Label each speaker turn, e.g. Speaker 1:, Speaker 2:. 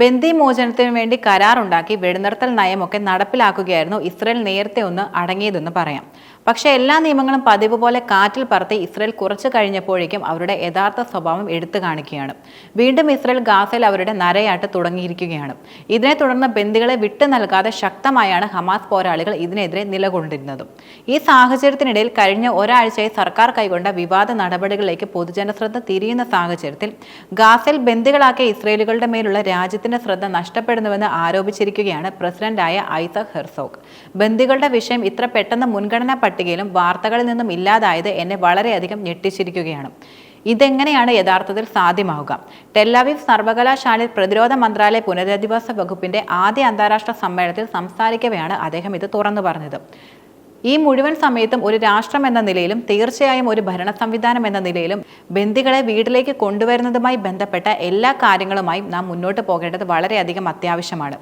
Speaker 1: ബന്ദി മോചനത്തിനു വേണ്ടി കരാറുണ്ടാക്കി വെടിനിർത്തൽ നയമൊക്കെ നടപ്പിലാക്കുകയായിരുന്നു ഇസ്രയേൽ നേരത്തെ ഒന്ന് അടങ്ങിയതെന്ന് പറയാം. പക്ഷേ എല്ലാ നിയമങ്ങളും പതിവ് പോലെ കാറ്റിൽ പറത്തി ഇസ്രയേൽ കുറച്ചു കഴിഞ്ഞപ്പോഴേക്കും അവരുടെ യഥാർത്ഥ സ്വഭാവം എടുത്തു കാണിക്കുകയാണ്. വീണ്ടും ഇസ്രയേൽ ഗാസയിൽ അവരുടെ നരയാട്ട് തുടങ്ങിയിരിക്കുകയാണ്. ഇതിനെ തുടർന്ന് ബന്ദികളെ വിട്ടു നൽകാതെ ശക്തമായാണ് ഹമാസ് പോരാളികൾ ഇതിനെതിരെ നിലകൊണ്ടിരുന്നതും. ഈ സാഹചര്യത്തിനിടയിൽ കഴിഞ്ഞ ഒരാഴ്ചയായി സർക്കാർ കൈകൊണ്ട വിവാദ നടപടികളിലേക്ക് പൊതുജനശ്രദ്ധ തിരിയുന്ന സാഹചര്യത്തിൽ ഗാസയിൽ ബന്ദികളാക്കിയ ഇസ്രയേലുകളുടെ മേലുള്ള രാജ്യത്തിന്റെ ശ്രദ്ധ നഷ്ടപ്പെടുന്നുവെന്ന് ആരോപിച്ചിരിക്കുകയാണ് പ്രസിഡന്റായ ഐസക് ഹെർസോഗ്. ബന്ദികളുടെ വിഷയം ഇത്ര പെട്ടെന്ന് മുൻഗണനാ പട്ടികയിലും വാർത്തകളിൽ നിന്നും ഇല്ലാതായത് എന്നെ വളരെയധികം ഞെട്ടിച്ചിരിക്കുകയാണ്. ഇതെങ്ങനെയാണ് യഥാർത്ഥത്തിൽ സാധ്യമാവുക? ടെല്ലവീവ് സർവകലാശാലയിൽ പ്രതിരോധ മന്ത്രാലയ പുനരധിവാസ വകുപ്പിന്റെ ആദ്യ അന്താരാഷ്ട്ര സമ്മേളനത്തിൽ സംസാരിക്കവെയാണ് അദ്ദേഹം ഇത് തുറന്നു പറഞ്ഞത്. ഈ മുഴുവൻ സമയത്തും ഒരു രാഷ്ട്രം എന്ന നിലയിലും തീർച്ചയായും ഒരു ഭരണ സംവിധാനം എന്ന നിലയിലും ബന്ദികളെ വീട്ടിലേക്ക് കൊണ്ടുവരുന്നതുമായി ബന്ധപ്പെട്ട എല്ലാ കാര്യങ്ങളുമായും നാം മുന്നോട്ട് പോകേണ്ടത് വളരെയധികം അത്യാവശ്യമാണ്.